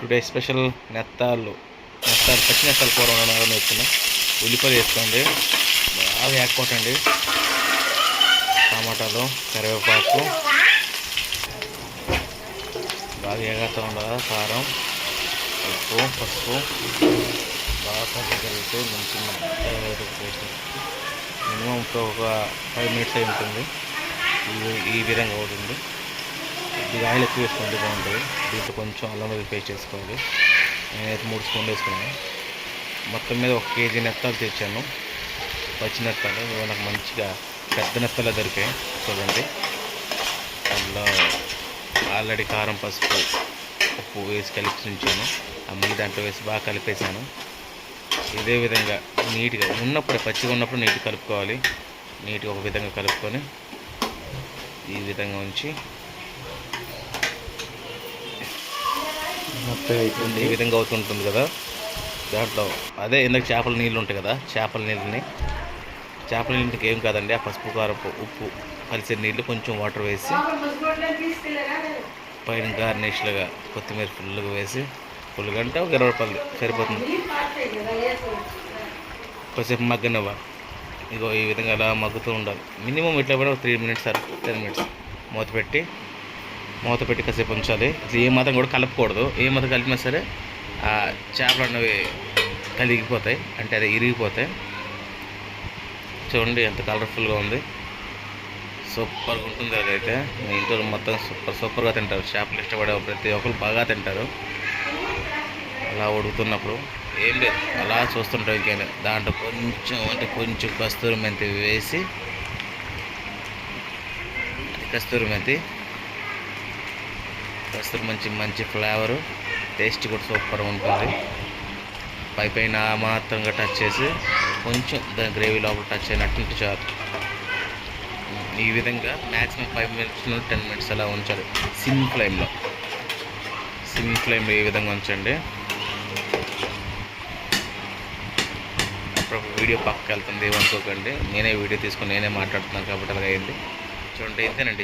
Today special నెత్తాళ్ళు. నెత్తాలు పచ్చి నెత్తాలు కూర వండాలని వచ్చిన ఉల్లిపాయలు వేసుకోండి. బాగా వేక్కోటండి టమాటాలు కరివేపాకు. బాగా ఏగాతో ఉండాలి? కారం ఉప్పు పసుపు. బాగా కలిగితే మంచి మినిమం ఒక ఫైవ్ మినిట్స్ అయి ఉంటుంది. ఈ- ఈ విధంగా అవుతుంది. ఇది ఆయిల్ ఎక్కువ వేసుకోండి బాగుంటుంది. దీంట్లో కొంచెం అల్లం వెల్లుల్లి పేస్ట్ వేసుకోండి. నేనైతే మూడు స్పూన్లు వేసుకున్నాను. మొత్తం మీద ఒక కేజీ నెత్తాలు తెచ్చాను. పచ్చి నెత్తాలు నాకు మంచిగా పెద్ద నెత్తలు దొరికాయి. చూడండి. అందులో ఆల్రెడీ కారం పసుపు ఉప్పు వేసి కలిపి ఉంచాను. ఆ మళ్ళీ దాంట్లో వేసి బాగా కలిపేసాను ఇదే విధంగా నీట్గా ఉన్నప్పుడు పచ్చిగా ఉన్నప్పుడు నీట్గా కలుపుకోవాలి. నీట్గా ఒక విధంగా కలుపుకొని ఈ విధంగా ఉంచి మొత్తం అయిపోయింది ఈ విధంగా అవుతుంటుంది కదా. దాంట్లో అదే ఇందాక చేపల నీళ్ళు ఉంటాయి కదా చేపల నీళ్ళని. చేపల నీళ్ళకి ఏం కాదండి ఆ పసుపు కారపు ఉప్పు కలిసే నీళ్ళు కొంచెం వాటర్ వేసి పైన గార్నిష్లుగా కొత్తిమీర ఫుల్గా వేసి ఫుల్గా అంటే ఒక ఇరవై రూపాయలు సరిపోతుంది. కొద్దిసేపు మగ్గనివ్వ. ఇగో ఈ విధంగా అలా మగ్గుతూ ఉండాలి. మినిమం ఇట్లా కూడా three minutes sir ten minutes మూత పెట్టి మూత పెట్టి కాసేపు ఉంచాలి. ఇట్లా ఏ మాత్రం కూడా కలపకూడదు. ఏ మాత్రం కలిపినా సరే ఆ చేపలు అనేవి కలిగిపోతాయి అంటే అది ఇరిగిపోతాయి. చూడండి ఎంత కలర్ఫుల్గా ఉంది. సూపర్గా ఉంటుంది అదైతే. మీ ఇంట్లో మొత్తం సూపర్ సూపర్గా తింటారు. చేపలు ఇష్టపడే ప్రతి ఒక్కరు బాగా తింటారు. అలా ఉడుకుతున్నప్పుడు ఏం లేదు. అలా చూస్తుంటాం ఇంకేం దాంట్లో కొంచెం అంటే కొంచెం కస్తూరి మెంతి వేసి కస్తూరి మెంతి కస్తూరి మంచి మంచి ఫ్లేవరు. టేస్ట్ కూడా సూపర్ ఉంటుంది. పై పైన మాత్రంగా టచ్ చేసి కొంచెం దాని గ్రేవీ లోపల టచ్ అయినట్టు చాలు. ఈ విధంగా మ్యాక్సిమం ఫైవ్ మినిట్స్ నుండి టెన్ మినిట్స్ అలా ఉంచాలి. సిమ్ ఫ్లేమ్లో సిమ్ ఫ్లేమ్లో ఈ విధంగా ఉంచండి. అప్పుడప్పుడు వీడియో పక్కకి వెళ్తుంది ఏమనుకోకండి. నేనే వీడియో తీసుకొని నేనే మాట్లాడుతున్నాను కాబట్టి అలాగ అయింది చూడండి ఇంతేనండి.